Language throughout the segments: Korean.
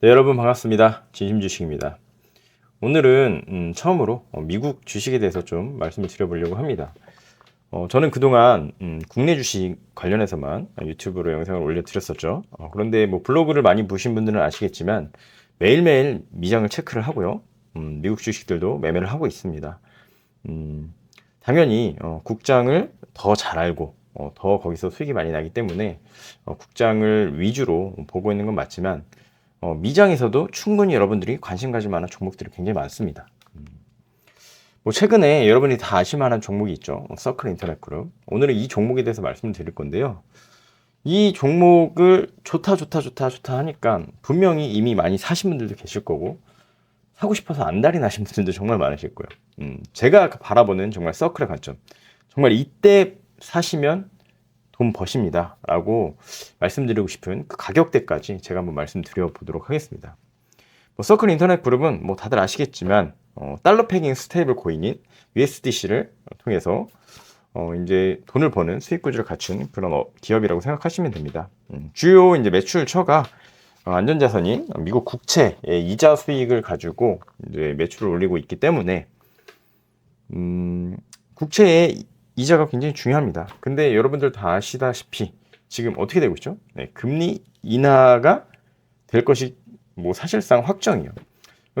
네, 여러분 반갑습니다. 진심 주식입니다. 오늘은 음, 처음으로 어, 미국 주식에 대해서 좀 말씀을 드려보려고 합니다. 어, 저는 그동안 음, 국내 주식 관련해서만 유튜브로 영상을 올려드렸었죠. 어, 그런데 뭐 블로그를 많이 보신 분들은 아시겠지만 매일매일 미장을 체크를 하고요. 음, 미국 주식들도 매매를 하고 있습니다. 음, 당연히 어, 국장을 더 잘 알고 어, 더 거기서 수익이 많이 나기 때문에 어, 국장을 위주로 보고 있는 건 맞지만 어, 미장에서도 충분히 여러분들이 관심 가질 만한 종목들이 굉장히 많습니다. 음. 뭐 최근에 여러분이 다 아실 만한 종목이 있죠. 서클 인터넷 그룹. 오늘은 이 종목에 대해서 말씀을 드릴 건데요. 이 종목을 좋다 좋다 좋다 좋다 하니까 분명히 이미 많이 사신 분들도 계실 거고 사고 싶어서 안달이 나신 분들도 정말 많으실 거예요. 음, 제가 바라보는 정말 서클의 관점. 정말 이때 사시면 돈 버십니다. 라고 말씀드리고 싶은 그 가격대까지 제가 한번 말씀드려 보도록 하겠습니다. 뭐 서클 인터넷 그룹은 뭐 다들 아시겠지만 어, 달러 패깅 스테이블 코인인 USDC를 통해서 어, 이제 돈을 버는 수익 구조를 갖춘 그런 어, 기업이라고 생각하시면 됩니다. 음, 주요 이제 매출처가 어, 안전자산인 미국 국채의 이자 수익을 가지고 이제 매출을 올리고 있기 때문에 음, 국채의 이자가 굉장히 중요합니다. 근데 여러분들 다 아시다시피 지금 어떻게 되고 있죠? 네, 금리 인하가 될 것이 뭐 사실상 확정이에요.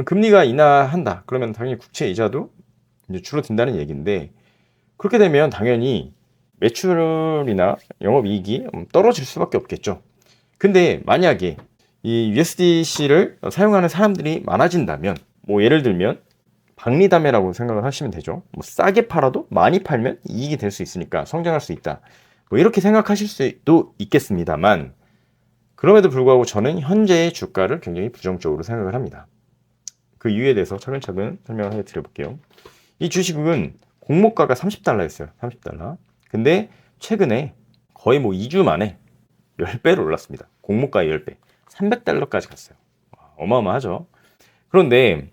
금리가 인하한다. 그러면 당연히 국채 이자도 이제 줄어든다는 얘기인데 그렇게 되면 당연히 매출이나 영업이익이 떨어질 수밖에 없겠죠. 근데 만약에 이 USDC를 사용하는 사람들이 많아진다면 뭐 예를 들면 박리담회라고 생각을 하시면 되죠. 뭐 싸게 팔아도 많이 팔면 이익이 될 수 있으니까 성장할 수 있다. 뭐 이렇게 생각하실 수도 있겠습니다만 그럼에도 불구하고 저는 현재의 주가를 굉장히 부정적으로 생각을 합니다. 그 이유에 대해서 차근차근 설명을 해 드려볼게요. 이 주식은 공모가가 30달러였어요. 30달러. 근데 최근에 거의 뭐 2주 만에 10배로 올랐습니다. 공모가의 10배. 300달러까지 갔어요. 어마어마하죠. 그런데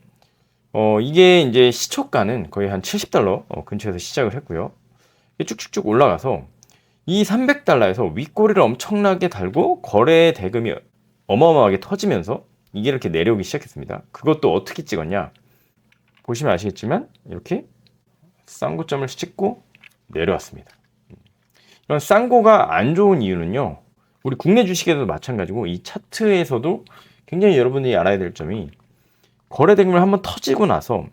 어, 이게 이제 시초가는 거의 한 70달러 어, 근처에서 시작을 했고요. 쭉쭉쭉 올라가서 이 300달러에서 윗꼬리를 엄청나게 달고 거래 대금이 어마어마하게 터지면서 이게 이렇게 내려오기 시작했습니다. 그것도 어떻게 찍었냐? 보시면 아시겠지만 이렇게 쌍고점을 찍고 내려왔습니다. 이런 쌍고가 안 좋은 이유는요. 우리 국내 주식에도 마찬가지고 이 차트에서도 굉장히 여러분들이 알아야 될 점이 거래 대금을 한번 터지고 나서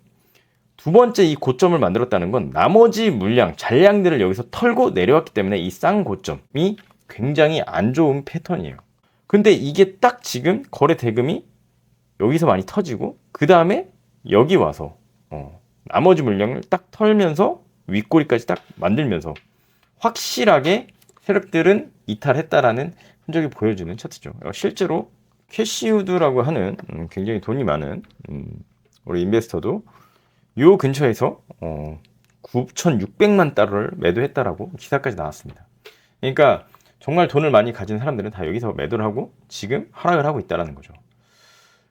두 번째 이 고점을 만들었다는 건 나머지 물량, 잔량들을 여기서 털고 내려왔기 때문에 이 쌍 고점이 굉장히 안 좋은 패턴이에요. 근데 이게 딱 지금 거래 대금이 여기서 많이 터지고 그 다음에 여기 와서 어, 나머지 물량을 딱 털면서 윗꼬리까지 딱 만들면서 확실하게 세력들은 이탈했다라는 흔적이 보여주는 차트죠. 실제로 캐시우드라고 하는 음, 굉장히 돈이 많은 음, 우리 인베스터도 요 근처에서 어, 9,600만 달러를 매도했다라고 기사까지 나왔습니다. 그러니까 정말 돈을 많이 가진 사람들은 다 여기서 매도를 하고 지금 하락을 하고 있다라는 거죠.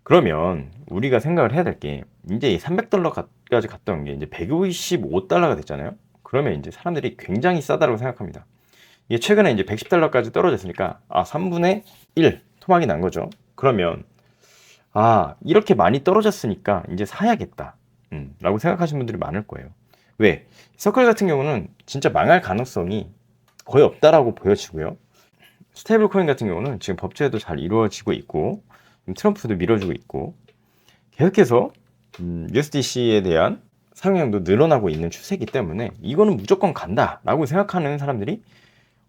그러면 우리가 생각을 해야 될 게 이제 300달러까지 갔던 게 이제 125달러가 됐잖아요. 그러면 이제 사람들이 굉장히 싸다고 생각합니다. 이게 최근에 이제 110달러까지 떨어졌으니까 아 3분의 1 토막이 난 거죠. 그러면 아 이렇게 많이 떨어졌으니까 이제 사야겠다 음, 라고 생각하시는 분들이 많을 거예요 왜? 서클 같은 경우는 진짜 망할 가능성이 거의 없다라고 보여지고요 스테이블 코인 같은 경우는 지금 법제도 잘 이루어지고 있고 트럼프도 밀어주고 있고 계속해서 음, USDC에 대한 사용량도 늘어나고 있는 추세이기 때문에 이거는 무조건 간다라고 생각하는 사람들이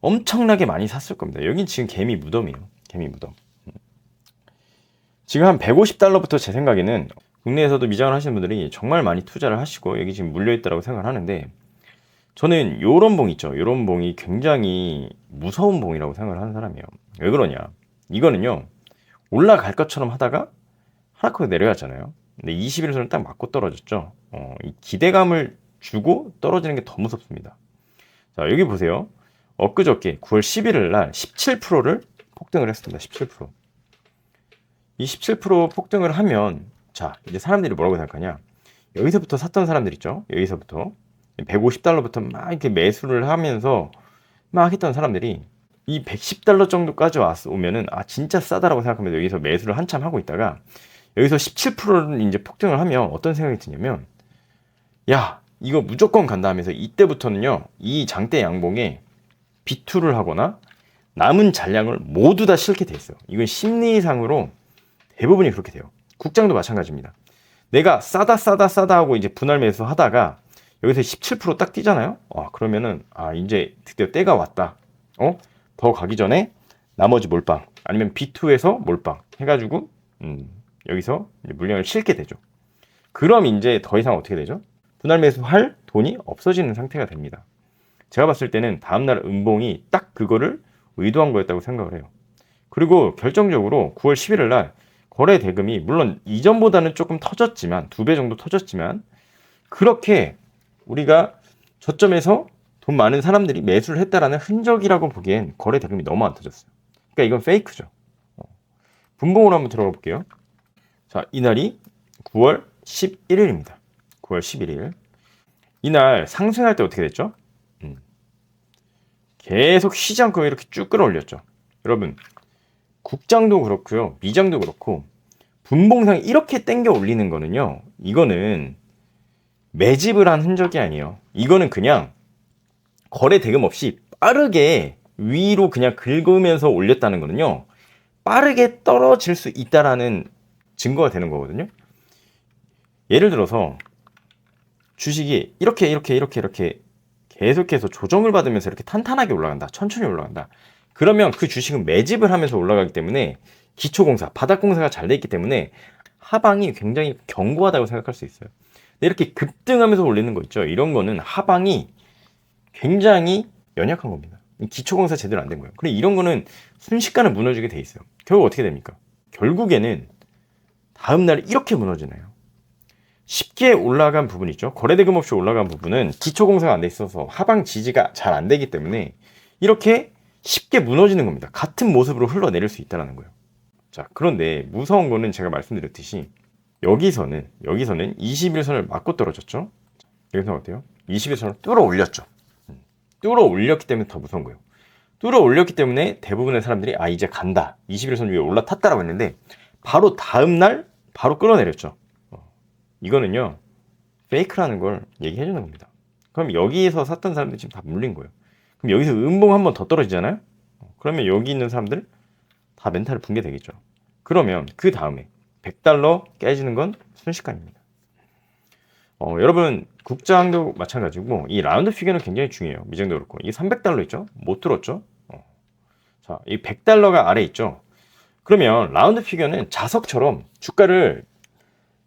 엄청나게 많이 샀을 겁니다. 여긴 지금 개미 무덤이에요. 개미 무덤. 지금 한 150달러부터 제 생각에는 국내에서도 미장을 하시는 분들이 정말 많이 투자를 하시고 여기 지금 물려있다고 생각을 하는데 저는 요런 봉 있죠. 요런 봉이 굉장히 무서운 봉이라고 생각을 하는 사람이에요. 왜 그러냐. 이거는요. 올라갈 것처럼 하다가 하락하고 내려갔잖아요. 근데 21선을 딱 맞고 떨어졌죠. 어, 이 기대감을 주고 떨어지는 게 더 무섭습니다. 자, 여기 보세요. 엊그저께 9월 11일 날 17%를 폭등을 했습니다. 17%. 이 17% 폭등을 하면 자 이제 사람들이 뭐라고 생각하냐? 여기서부터 샀던 사람들 있죠? 여기서부터. 150달러부터 막 이렇게 매수를 하면서 막 했던 사람들이 이 110달러 정도까지 왔 오면은 아 진짜 싸다라고 생각하면서 여기서 매수를 한참 하고 있다가. 여기서 17%를 이제 폭등을 하면 어떤 생각이 드냐면 야 이거 무조건 간다 하면서 이때부터는요 이 장대 양봉에 비투를 하거나 남은 잔량을 모두 다 실게 돼 있어요. 이건 심리상으로 대부분이 그렇게 돼요. 국장도 마찬가지입니다. 내가 싸다 싸다 싸다 하고 이제 분할 매수 하다가 여기서 17%딱 뛰잖아요. 아, 그러면은 아 이제 드디어 때가 왔다. 어? 더 가기 전에 나머지 몰빵 아니면 B2에서 몰빵 해 가지고 음, 여기서 물량을 실게 되죠. 그럼 이제 더 이상 어떻게 되죠? 분할 매수할 돈이 없어지는 상태가 됩니다. 제가 봤을 때는 다음날 음봉이 딱 그거를 의도한 거였다고 생각을 해요. 그리고 결정적으로 9월 11일 날 거래 대금이 물론 이전보다는 조금 터졌지만 두 배 정도 터졌지만 그렇게 우리가 저점에서 돈 많은 사람들이 매수를 했다라는 흔적이라고 보기엔 거래 대금이 너무 안 터졌어요. 그러니까 이건 페이크죠. 어. 분봉으로 한번 들어가 볼게요. 자, 이날이 9월 11일입니다. 9월 11일. 이날 상승할 때 어떻게 됐죠? 음. 계속 쉬지 않고 이렇게 쭉 끌어올렸죠. 여러분, 국장도 그렇고요. 미장도 그렇고 분봉상 이렇게 땡겨 올리는 거는요. 이거는 매집을 한 흔적이 아니에요. 이거는 그냥 거래 대금 없이 빠르게 위로 그냥 긁으면서 올렸다는 거는요. 빠르게 떨어질 수 있다라는 증거가 되는 거거든요. 예를 들어서 주식이 이렇게 이렇게 이렇게 이렇게 계속해서 조정을 받으면서 이렇게 탄탄하게 올라간다. 천천히 올라간다. 그러면 그 주식은 매집을 하면서 올라가기 때문에 기초공사, 바닥공사가 잘 돼 있기 때문에 하방이 굉장히 견고하다고 생각할 수 있어요. 이렇게 급등하면서 올리는 거 있죠. 이런 거는 하방이 굉장히 연약한 겁니다. 기초공사 제대로 안 된 거예요. 그래 이런 거는 순식간에 무너지게 돼 있어요. 결국 어떻게 됩니까? 결국에는 다음 날 이렇게 무너지나요? 쉽게 올라간 부분 있죠. 거래대금 없이 올라간 부분은 기초공사가 안 돼 있어서 하방 지지가 잘 안 되기 때문에 이렇게 쉽게 무너지는 겁니다. 같은 모습으로 흘러내릴 수 있다는 거예요. 자, 그런데 무서운 거는 제가 말씀드렸듯이 여기서는 여기서는 21선을 맞고 떨어졌죠. 여기서 어때요? 21선을 뚫어 올렸죠. 음, 뚫어 올렸기 때문에 더 무서운 거예요. 뚫어 올렸기 때문에 대부분의 사람들이 아 이제 간다. 21선 위에 올라탔다라고 했는데 바로 다음 날 바로 끌어내렸죠. 어, 이거는요 페이크라는 걸 얘기해 주는 겁니다. 그럼 여기에서 샀던 사람들이 지금 다 물린 거예요. 그럼 여기서 음봉 한 번 더 떨어지잖아요. 어, 그러면 여기 있는 사람들 다 멘탈을 붕괴되겠죠. 그러면 그 다음에 100달러 깨지는 건 순식간입니다. 어, 여러분 국장도 마찬가지고 이 라운드 피겨는 굉장히 중요해요. 미정도 그렇고 이 300달러 있죠? 못 들었죠? 어. 자, 이 100달러가 아래 있죠. 그러면 라운드 피겨는 자석처럼 주가를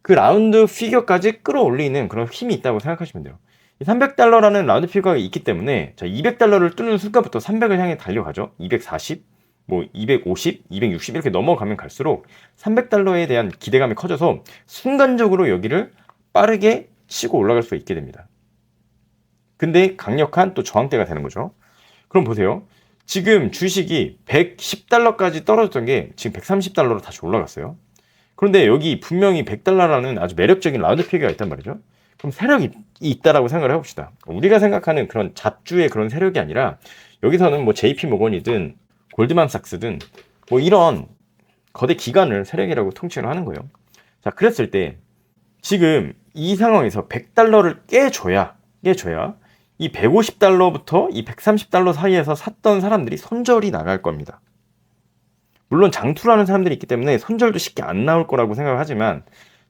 그 라운드 피겨까지 끌어올리는 그런 힘이 있다고 생각하시면 돼요. 이 300달러라는 라운드 피겨가 있기 때문에 자, 200달러를 뚫는 순간부터 300을 향해 달려가죠. 240, 뭐 250, 260 이렇게 넘어가면 갈수록 300달러에 대한 기대감이 커져서 순간적으로 여기를 빠르게 치고 올라갈 수 있게 됩니다. 근데 강력한 또 저항대가 되는 거죠. 그럼 보세요. 지금 주식이 110달러까지 떨어졌던 게 지금 130달러로 다시 올라갔어요. 그런데 여기 분명히 100달러라는 아주 매력적인 라운드 피겨가 있단 말이죠. 그럼 세력이 있다라고 생각을 해봅시다. 우리가 생각하는 그런 잡주의 그런 세력이 아니라 여기서는 뭐 JP 모건이든 골드만삭스든 뭐 이런 거대 기관을 세력이라고 통칭을 하는 거예요. 자, 그랬을 때 지금 이 상황에서 100달러를 깨줘야 깨줘야 이 150달러부터 이 130달러 사이에서 샀던 사람들이 손절이 나갈 겁니다. 물론 장투라는 사람들이 있기 때문에 손절도 쉽게 안 나올 거라고 생각을 하지만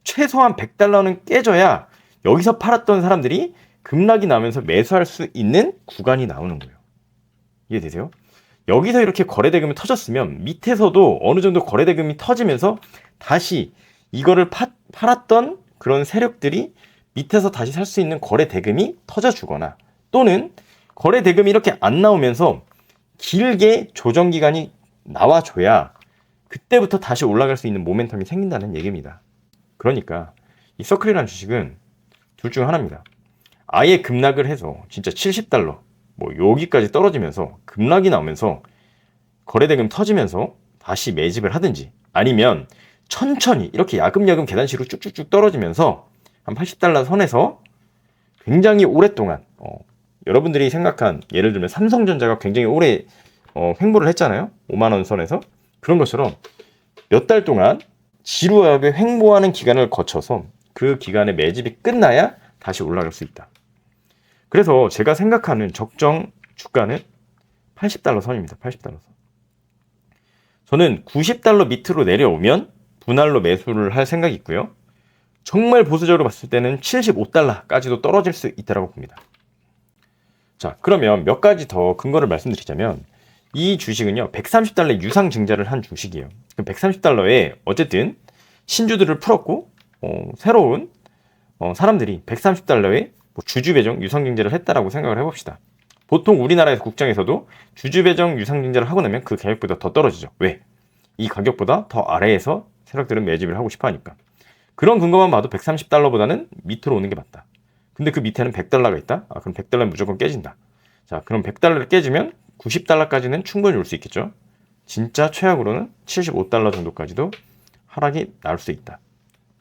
최소한 100달러는 깨져야 여기서 팔았던 사람들이 급락이 나면서 매수할 수 있는 구간이 나오는 거예요. 이해되세요? 여기서 이렇게 거래대금이 터졌으면 밑에서도 어느 정도 거래대금이 터지면서 다시 이거를 파, 팔았던 그런 세력들이 밑에서 다시 살 수 있는 거래대금이 터져주거나 또는 거래대금이 이렇게 안 나오면서 길게 조정기간이 나와줘야 그때부터 다시 올라갈 수 있는 모멘텀이 생긴다는 얘기입니다. 그러니까 이 서클이라는 주식은 둘 중 하나입니다. 아예 급락을 해서 진짜 70달러 뭐 여기까지 떨어지면서 급락이 나오면서 거래대금 터지면서 다시 매집을 하든지 아니면 천천히 이렇게 야금야금 계단식으로 쭉쭉쭉 떨어지면서 한 80달러 선에서 굉장히 오랫동안 어, 여러분들이 생각한 예를 들면 삼성전자가 굉장히 오래 어, 횡보를 했잖아요. 5만 원 선에서 그런 것처럼 몇 달 동안 지루하게 횡보하는 기간을 거쳐서 그 기간의 매집이 끝나야 다시 올라갈 수 있다. 그래서 제가 생각하는 적정 주가는 80달러 선입니다. 80달러 선. 저는 90달러 밑으로 내려오면 분할로 매수를 할 생각이 있고요. 정말 보수적으로 봤을 때는 75달러까지도 떨어질 수 있다고 봅니다. 자, 그러면 몇 가지 더 근거를 말씀드리자면 이 주식은요, 130달러 유상 증자를 한 주식이에요. 130달러에 어쨌든 신주들을 풀었고, 어, 새로운 어, 사람들이 130달러에 뭐 주주 배정 유상 증자를 했다라고 생각을 해봅시다. 보통 우리나라에서 국장에서도 주주 배정 유상 증자를 하고 나면 그 가격보다 더 떨어지죠. 왜? 이 가격보다 더 아래에서 세력들은 매집을 하고 싶어 하니까. 그런 근거만 봐도 130달러보다는 밑으로 오는 게 맞다. 근데 그 밑에는 100달러가 있다? 아, 그럼 100달러는 무조건 깨진다. 자, 그럼 100달러를 깨지면 90달러까지는 충분히 올 수 있겠죠? 진짜 최악으로는 75달러 정도까지도 하락이 나올 수 있다.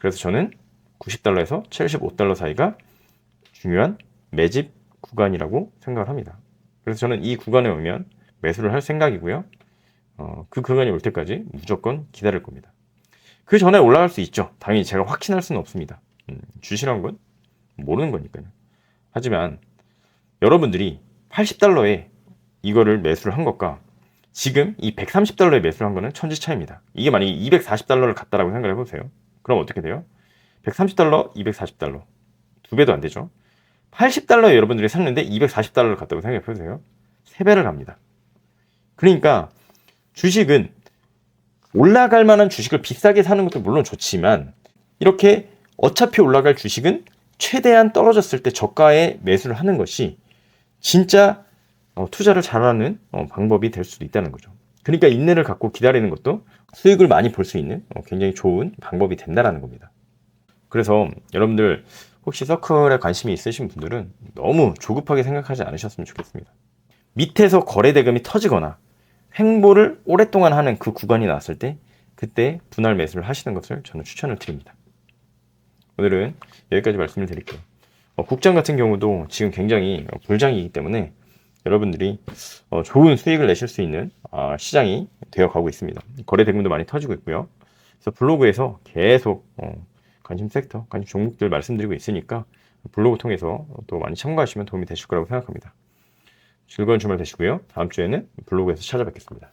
그래서 저는 90달러에서 75달러 사이가 중요한 매집 구간이라고 생각을 합니다. 그래서 저는 이 구간에 오면 매수를 할 생각이고요. 어, 그 구간이 올 때까지 무조건 기다릴 겁니다. 그 전에 올라갈 수 있죠. 당연히 제가 확신할 수는 없습니다. 음, 주시란 건 모르는 거니까요. 하지만 여러분들이 80달러에 이거를 매수를 한 것과 지금 이 130달러에 매수를 한 거는 천지 차이입니다. 이게 만약에 240달러를 갔다라고 생각을 해보세요. 그럼 어떻게 돼요? 130달러, 240달러. 두 배도 안 되죠. 80달러에 여러분들이 샀는데 240달러를 갔다고 생각해 보세요. 세 배를 갑니다. 그러니까 주식은 올라갈 만한 주식을 비싸게 사는 것도 물론 좋지만 이렇게 어차피 올라갈 주식은 최대한 떨어졌을 때 저가에 매수를 하는 것이 진짜 어, 투자를 잘하는 어, 방법이 될 수도 있다는 거죠. 그러니까 인내를 갖고 기다리는 것도 수익을 많이 볼 수 있는 어, 굉장히 좋은 방법이 된다는 겁니다. 그래서 여러분들 혹시 서클에 관심이 있으신 분들은 너무 조급하게 생각하지 않으셨으면 좋겠습니다. 밑에서 거래 대금이 터지거나 횡보를 오랫동안 하는 그 구간이 나왔을 때 그때 분할 매수를 하시는 것을 저는 추천을 드립니다. 오늘은 여기까지 말씀을 드릴게요. 어, 국장 같은 경우도 지금 굉장히 불장이기 때문에 여러분들이 어, 좋은 수익을 내실 수 있는 아, 시장이 되어 가고 있습니다. 거래 대금도 많이 터지고 있고요. 그래서 블로그에서 계속 어, 관심 섹터, 관심 종목들 말씀드리고 있으니까 블로그 통해서 또 많이 참고하시면 도움이 되실 거라고 생각합니다. 즐거운 주말 되시고요. 다음 주에는 블로그에서 찾아뵙겠습니다.